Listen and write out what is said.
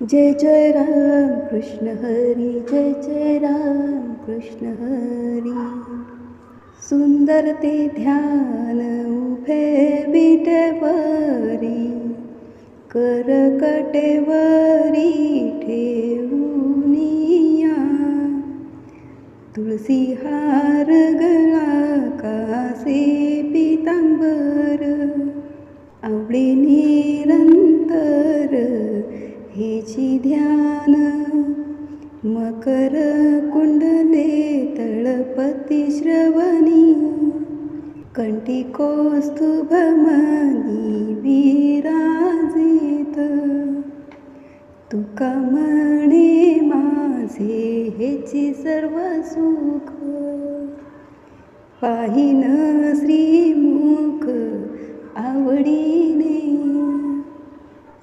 जय जय राम कृष्ण हरी जय जय राम कृष्ण हरी। सुंदर ते ध्यान उभे विटेवरी कर कटेवरी ठेवूनिया। तुळसी हार गळा कासे पितांबर आवडी निरंतर हेची ध्यान. मकर कुंडले तळपती श्रवणी. कंटी कौस्तुभमनी विराजित. तुका म्हणे माझे हेची सर्व सुख. पाहिन श्रीमुख